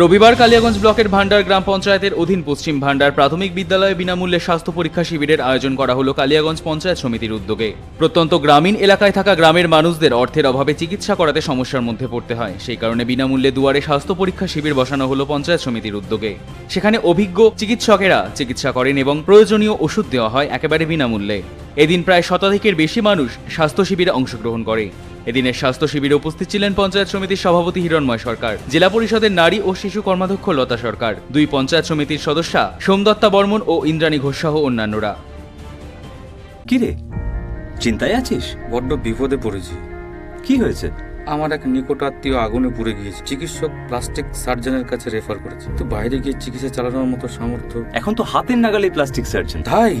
রবিবার কালিয়াগঞ্জ ব্লকের ভান্ডার গ্রাম পঞ্চায়েতের অধীন পশ্চিম ভান্ডার প্রাথমিক বিদ্যালয়ে বিনামূল্যে স্বাস্থ্য পরীক্ষা শিবিরের আয়োজন করা হলো কালিয়াগঞ্জ পঞ্চায়েত সমিতির উদ্যোগে। প্রত্যন্ত গ্রামীণ এলাকায় থাকা গ্রামের মানুষদের অর্থের অভাবে চিকিৎসা করাতে সমস্যার মধ্যে পড়তে হয়। সেই কারণে বিনামূল্যে দুয়ারে স্বাস্থ্য পরীক্ষা শিবির বসানো হলো পঞ্চায়েত সমিতির উদ্যোগে। সেখানে অভিজ্ঞ চিকিৎসকেরা চিকিৎসা করেন এবং প্রয়োজনীয় ওষুধ দেওয়া হয় একেবারে বিনামূল্যে। এদিন প্রায় শতাধিকের বেশি মানুষ স্বাস্থ্য শিবিরে অংশগ্রহণ করে। এদিনের স্বাস্থ্য শিবিরে উপস্থিত ছিলেন পঞ্চায়েত সমিতির সভাপতি হিরণময় সরকার জেলা পরিষদের নারী ও শিশু কর্মাধ্যক্ষ লতা সরকার দুই পঞ্চায়েত সমিতির সদস্যা সোমদত্তা বর্মন ও ইন্দ্রাণী ঘোষ সহ অন্যান্যরা। কিরে? চিন্তায় আছিস? বড্ড বিপদে পড়েছি। কি হয়েছে? আমার এক নিকট আত্মীয় আগুনে পুড়ে গিয়েছে। চিকিৎসক প্লাস্টিক সার্জনের কাছে রেফার করেছে। তো বাইরে গিয়ে চিকিৎসা চালানোর মতো সামর্থ্য এখন তো হাতের নাগালে প্লাস্টিক সার্জন। ধাই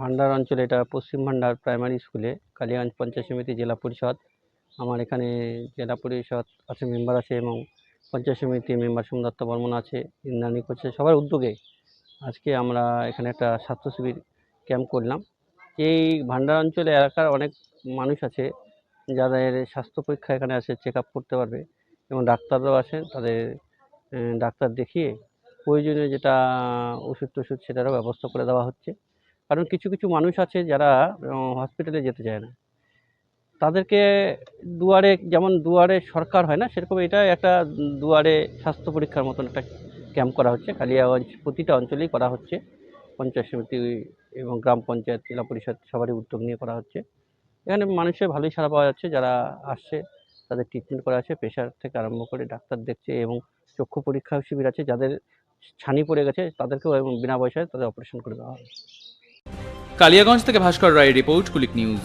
ভান্ডার অঞ্চলে, এটা পশ্চিম ভান্ডার প্রাইমারি স্কুলে কালিয়াগঞ্জ পঞ্চায়েত সমিতি জেলা পরিষদ। আমার এখানে জেলা পরিষদ আছে, মেম্বার আছে এবং পঞ্চায়েত সমিতি মেম্বার সোমদত্ত বর্মন আছে, ইন্দ্রাণী করছে, সবার উদ্যোগে আজকে আমরা এখানে একটা স্বাস্থ্য শিবির ক্যাম্প করলাম। এই ভান্ডার অঞ্চলে এলাকার অনেক মানুষ আছে, যাদের স্বাস্থ্য পরীক্ষা এখানে আসে চেক করতে পারবে এবং ডাক্তাররাও আসেন তাদের ডাক্তার দেখিয়ে প্রয়োজনীয় যেটা ওষুধ টষুধ সেটারও ব্যবস্থা করে দেওয়া হচ্ছে। কারণ কিছু কিছু মানুষ আছে যারা হসপিটালে যেতে চায় না। তাদেরকে দুয়ারে, যেমন দুয়ারে সরকার হয় না, সেরকম এটা একটা দুয়ারে স্বাস্থ্য পরীক্ষার মতন একটা ক্যাম্প করা হচ্ছে। কালিয়াগঞ্জ প্রতিটা অঞ্চলেই করা হচ্ছে। পঞ্চায়েত সমিতি এবং গ্রাম পঞ্চায়েত, জেলা পরিষদ সবারই উদ্যোগ নিয়ে করা হচ্ছে। এখানে মানুষের ভালোই সাড়া পাওয়া যাচ্ছে, যারা আসছে, তাদের ট্রিটমেন্ট করা আছে প্রেশার থেকে আরম্ভ করে ডাক্তার দেখছে এবং চক্ষু পরীক্ষা শিবির আছে, যাদের ছানি পড়ে গেছে, তাদেরকেও এবং বিনা পয়সায় তাদের অপারেশন করে দেওয়া হয় কালিয়াগঞ্জ থেকে ভাস্কর রায়ের রিপোর্ট কুলিক নিউজ।